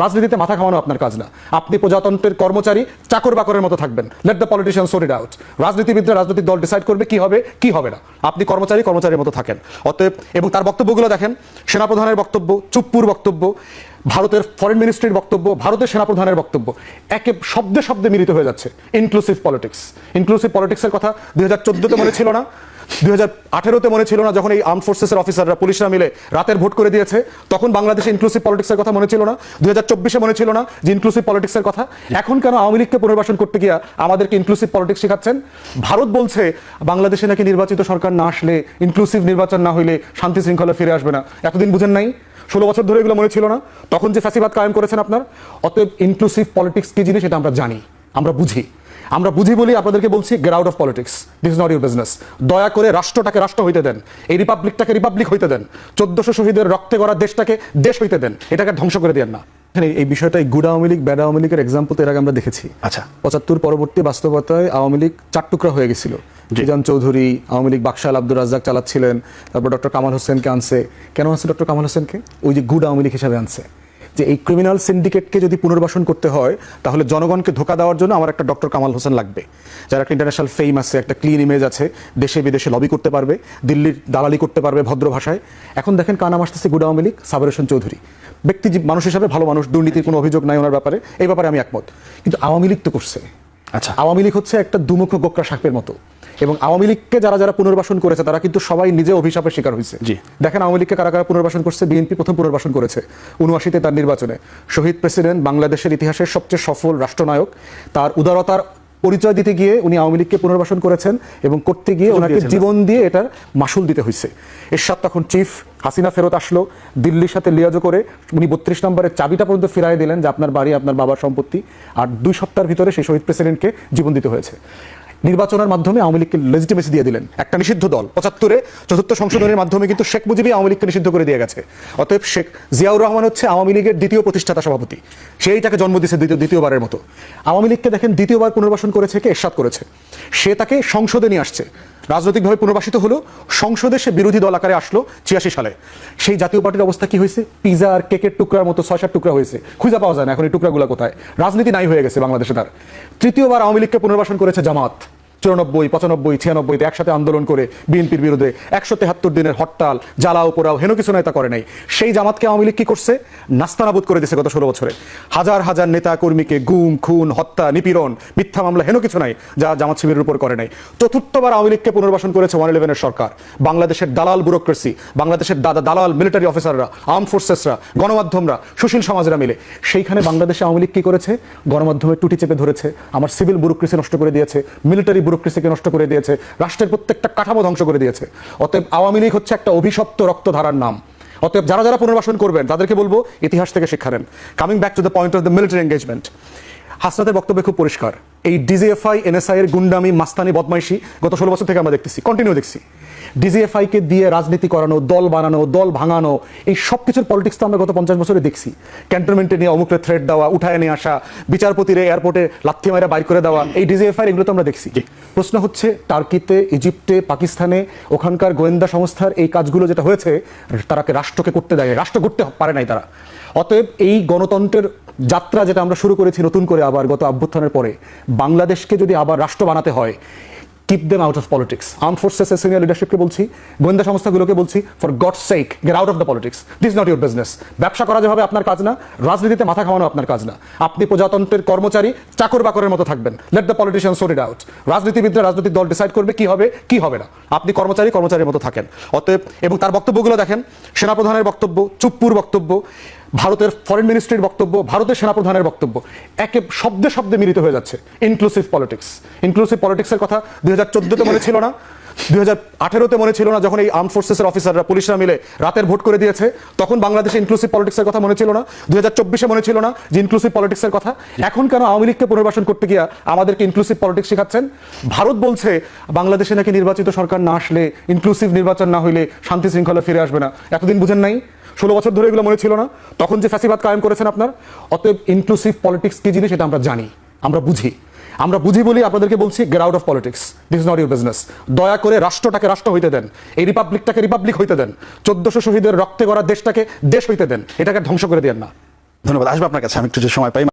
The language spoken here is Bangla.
রাজনীতিতে মাথা খাওয়ানো আপনার কাজ না। আপনি প্রজাতন্ত্রের কর্মচারী, চাকর বাকরের মতো থাকবেন। Let the politician sort it out রাজনীতিবিদরা রাজনৈতিক দল ডিসাইড করবে কি হবে কি হবে না। আপনি কর্মচারী কর্মচারীর মতো থাকেন। অতএব, এবং তার বক্তব্যগুলো দেখেন। সেনাপ্রধানের বক্তব্য, চুপ্পুর বক্তব্য, ভারতের ফরেন মিনিস্ট্রির বক্তব্য, ভারতের সেনাপ্রধানের বক্তব্য, একে শব্দে শব্দে মিলিত হয়ে যাচ্ছে। ইনক্লুসিভ পলিটিক্স ইনক্লুসিভ পলিটিক্সের কথা দুই হাজার চোদ্দোতে মনে ছিল না। দুই হাজার আঠেরোতে মনে ছিল না যখন এই আর্ম ফোর্সেসের অফিসাররা পুলিশরা মিলে রাতের ভোট করে দিয়েছে, তখন বাংলাদেশে ইনক্লুসিভ পলিটিক্সের কথা মনে ছিল না। দুই হাজার চব্বিশে মনে ছিল না যে ইনক্লুসিভ পলিটিক্সের কথা। এখন কেন আওয়ামী লীগকে পুনর্বাসন করতে গিয়া আমাদেরকে ইনক্লুসিভ পলিটিক্স শেখাচ্ছেন? ভারত বলছে, বাংলাদেশে নাকি নির্বাচিত সরকার না আসলে ইনক্লুসিভ নির্বাচন না হইলে শান্তি শৃঙ্খলা ফিরে আসবে না। এতদিন বুঝেন নাই? ষোলো বছর ধরে এগুলো মনে ছিল না। তখন যে ফ্যাসিবাদ কায়েম করেছেন আপনার, অতএব ইনক্লুসিভ পলিটিক্স কি জিনিস সেটা আমরা জানি, আমরা বুঝি। আমরা বুঝি বলি আপনাদেরকে বলছি get out of politics this is not your business দয়া করে রাষ্ট্রটাকে রাষ্ট্র হইতে দেন। এই রিপাবলিকটাকে রিপাবলিক হইতে দেন। চোদ্দশো শহীদের রক্তে গড়া দেশটাকে দেশ হইতে দেন। এটাকে ধ্বংস করে দেন না। এখানে এই বিষয়টা এই গুড আওয়ামী লীগ ব্যাড আওয়ামী লীগের এক্সাম্পল তো এর আগে আমরা দেখেছি। আচ্ছা। পঁচাত্তর পরবর্তী বাস্তবতায় আওয়ামী লীগ চার টুকরা হয়ে গেছিল। জিজান চৌধুরী আওয়ামী লীগ বাকশাল আব্দুর রাজ্জাক চালাচ্ছিলেন তারপর ডক্টর কামাল হোসেনকে আনছে। কেন আনছে ডক্টর কামাল হোসেনকে? ওই যে গুড আওয়ামী লীগ হিসাবে আনছে। যে এই ক্রিমিনাল সিন্ডিকেটকে যদি পুনর্বাসন করতে হয় তাহলে জনগণকে ধোকা দেওয়ার জন্য আমার একটা ডক্টর কামাল হোসেন লাগবে। যার একটা ইন্টারন্যাশনাল ফেম আছে একটা ক্লিন ইমেজ আছে দেশে বিদেশে লবি করতে পারবে দিল্লির দালালি করতে পারবে ভদ্র ভাষায়। এখন দেখেন কানাম আসতেছে? গুড আওয়ামী লীগ সাবের হোসেন চৌধুরী। ব্যক্তি মানুষ হিসাবে ভালো মানুষ দুর্নীতির কোনো অভিযোগ নাই ওনার ব্যাপারে। এই ব্যাপারে আমি একমত। কিন্তু আওয়ামী লীগ তো করছে। আচ্ছা। আওয়ামী লীগ হচ্ছে একটা দুমুখ গোকরা সাপের মতো। এবং আওয়ামী লীগকে যারা যারা পুনর্বাসন করেছে তারা কিন্তু সবাই নিজে অভিশাপের শিকার হয়েছে। জি। দেখেন আওয়ামী লীগকে কারা কারা পুনর্বাসন করছে? বিএনপি প্রথম পুনর্বাসন করেছে উনআশিতে তার নির্বাচনে। শহীদ প্রেসিডেন্ট বাংলাদেশের ইতিহাসের সবচেয়ে সফল রাষ্ট্রনায়ক তার উদারতার পরিচয় দিতে গিয়ে উনি আওয়ামী লীগকে পুনর্বাসন করেছেন এবং করতে গিয়ে ওনাকে জীবন দিয়ে এটার মাসুল দিতে হয়েছে। এরশাদ তখন চিফ হাসিনা ফেরত আসলো দিল্লির সাথে লিয়াজো করে উনি বত্রিশ নম্বরের চাবিটা পর্যন্ত ফিরাই দিলেন যে আপনার বাড়ি আপনার বাবার সম্পত্তি আর দুই সপ্তাহের ভিতরে সেই শহীদ প্রেসিডেন্টকে জীবন দিতে হয়েছে। নির্বাচনের মাধ্যমে আওয়ামী লীগকে লেজিটিমেসি দিয়ে দিলেন। একটা নিষিদ্ধ দল। পঁচাত্তরে চতুর্থ সংশোধনের মাধ্যমে কিন্তু শেখ মুজিবই আওয়ামী লীগকে নিষিদ্ধ করে দিয়ে গেছে। অতএব শেখ জিয়াউর রহমান হচ্ছে আওয়ামী লীগের দ্বিতীয় প্রতিষ্ঠাতা সভাপতি। সেই তাকে জন্ম দিয়েছে দ্বিতীয় দ্বিতীয়বারের মতো। আওয়ামী লীগকে দেখেন দ্বিতীয়বার পুনর্বাসন করেছে কে? এরশাদ করেছে। সে তাকে সংসদে নিয়ে আসছে। রাজনৈতিকভাবে পুনর্বাসিত হলো, সংসদে সে বিরোধী দল আকারে আসলো ছিয়াশি সালে। সেই জাতীয় পার্টির অবস্থা কি হয়েছে? পিজা আর কেকের টুকরার মতো ছয় সাত টুকরা হয়েছে। খুঁজে পাওয়া যায় না, এখন এই টুকরাগুলো কোথায়? রাজনীতি নাই হয়ে গেছে বাংলাদেশে তার। তৃতীয়বার আওয়ামী লীগকে পুনর্বাসন করেছে জামাত। চুরানব্বই, পঁচানব্বই, ছিয়ানব্বইতে একসাথে আন্দোলন করে বিএনপির বিরুদ্ধে একশো তেহাত্তর দিনের হরতাল জ্বালাও পোড়াও হেন কিছু নেতা করে নাই। সেই জামাতকে আওয়ামী লীগ কি করছে? নাস্তানাবুদ করে দিয়েছে গত ষোলো বছরে। হাজার হাজার নেতা কর্মীকে গুম, খুন, হত্যা, নিপীড়ন, মিথ্যা মামলা হেন কিছু নাই যা জামাত শিবিরের উপর করে নাই। চতুর্থবার আওয়ামী লীগকে পুনর্বাসন করেছে ওয়ান ইলেভেনের সরকার। বাংলাদেশের দালাল ব্যুরোক্রেসি, বাংলাদেশের দাদা দালাল মিলিটারি অফিসাররা আর্ম ফোর্সেসরা, গণমাধ্যমরা, সুশীল সমাজরা মিলে। সেইখানে বাংলাদেশে আওয়ামী লীগ কি করেছে? গণমাধ্যমে টুটি চেপে ধরেছে, আমার সিভিল ব্যুরোক্রেসি নষ্ট করে দিয়েছে, মিলিটারি ব্যুরোক্রেসিকে নষ্ট করে দিয়েছে, রাষ্ট্রের প্রত্যেকটা কাঠামো ধ্বংস করে দিয়েছে। অতএব আওয়ামী লীগ হচ্ছে একটা অভিশপ্ত রক্তধারার নাম। অতএব যারা যারা পুনর্বাসন করবেন, তাদেরকে বলব, ইতিহাস থেকে শিক্ষা নেন। Coming back to the point of the military engagement হাসনাতের বক্তব্য খুব পরিষ্কার। এই ডিজিএফআই এনএসআই এর গুন্ডামি মাস্তানি বদমাইশি গত ষোলো বছর থেকে আমরা দেখতেছি। কন্টিনিউ দেখছি। ডিজিএফআই কে দিয়ে রাজনীতি করানো দল বানানো দল ভাঙানো এই সব কিছুর পলিটিক্স তো আমরা গত পঞ্চাশ বছরে দেখছি। ক্যান্টনমেন্টে নিয়ে অমুকরে থ্রেড দেওয়া উঠায় নিয়ে আসা বিচারপতিরে এয়ারপোর্টে লাথি মারা বাইর করে দেওয়া এই ডিজিএফআই এগুলো তো আমরা দেখছি। প্রশ্ন হচ্ছে টার্কিতে ইজিপ্টে পাকিস্তানে ওখানকার গোয়েন্দা সংস্থার এই কাজগুলো যেটা হয়েছে তারাকে রাষ্ট্রকে করতে দেয় রাষ্ট্র করতে পারে নাই তারা। অতএব এই গণতন্ত্রের যাত্রা যেটা আমরা শুরু করেছি নতুন করে আবার গত অভ্যুত্থানের পরে বাংলাদেশকে যদি আবার রাষ্ট্র বানাতে হয় keep them out of politics arm ফোর্সেসের senior লিডারশিপকে বলছি, গোয়েন্দা সংস্থাগুলোকে বলছি for God sake get out of the politics this not your business ব্যবসা করা যেভাবে আপনার কাজ না, রাজনীতিতে মাথা খাওয়ানো আপনার কাজ না। আপনি প্রজাতন্ত্রের কর্মচারী, চাকর বাকরের মতো থাকবেন। Let the politician sort it out রাজনীতিবিদরা রাজনৈতিক দল ডিসাইড করবে কি হবে কি হবে না। আপনি কর্মচারী কর্মচারীর মতো থাকেন। অতএব, এবং তার বক্তব্যগুলো দেখেন, সেনাপ্রধানের বক্তব্য, চুপ্পুর বক্তব্য ভারতের ফরেন মিনিস্ট্রির বক্তব্য, ভারতের সেনাপ্রধানের বক্তব্য, একে শব্দে শব্দে মিলিত হয়ে যাচ্ছে। ইনক্লুসিভ পলিটিক্স ইনক্লুসিভ পলিটিক্সের কথা দুই হাজার চোদ্দোতে মনে ছিল না, দুই হাজার আঠেরোতে মনে ছিল না, যখন এই আর্ম ফোর্সেসের অফিসাররা পুলিশরা মিলে রাতের ভোট করে দিয়েছে, তখন বাংলাদেশে ইনক্লুসিভ পলিটিক্সের কথা মনে ছিল না, দুই হাজার চব্বিশে মনে ছিল না যে ইনক্লুসিভ পলিটিক্সের কথা। এখন কেন আওয়ামী লীগকে পুনর্বাসন করতে গিয়া আমাদেরকে ইনক্লুসিভ পলিটিক্স শেখাচ্ছেন? ভারত বলছে, বাংলাদেশে নাকি নির্বাচিত সরকার না আসলে ইনক্লুসিভ নির্বাচন না হইলে শান্তি শৃঙ্খলা ফিরে আসবে না। এতদিন বুঝেন নাই? ষোলো বছর ধরে এগুলো মনে ছিল না। তখন যে ফ্যাসিবাদ কায়েম করেছেন আপনার, অতএব ইনক্লুসিভ পলিটিক্স কি জিনিস এটা আমরা জানি, আমরা বুঝি। আমরা বুঝি বলি আপনাদেরকে বলছি get out of politics this is not your business দয়া করে রাষ্ট্রটাকে রাষ্ট্র হইতে দেন, এই রিপাবলিকটাকে রিপাবলিক হইতে দেন, চোদ্দশো শহীদের রক্তে করা দেশটাকে দেশ হইতে দেন, এটাকে ধ্বংস করে দেন না। ধন্যবাদ, আসব আপনার কাছে, আমি একটু সময় পাই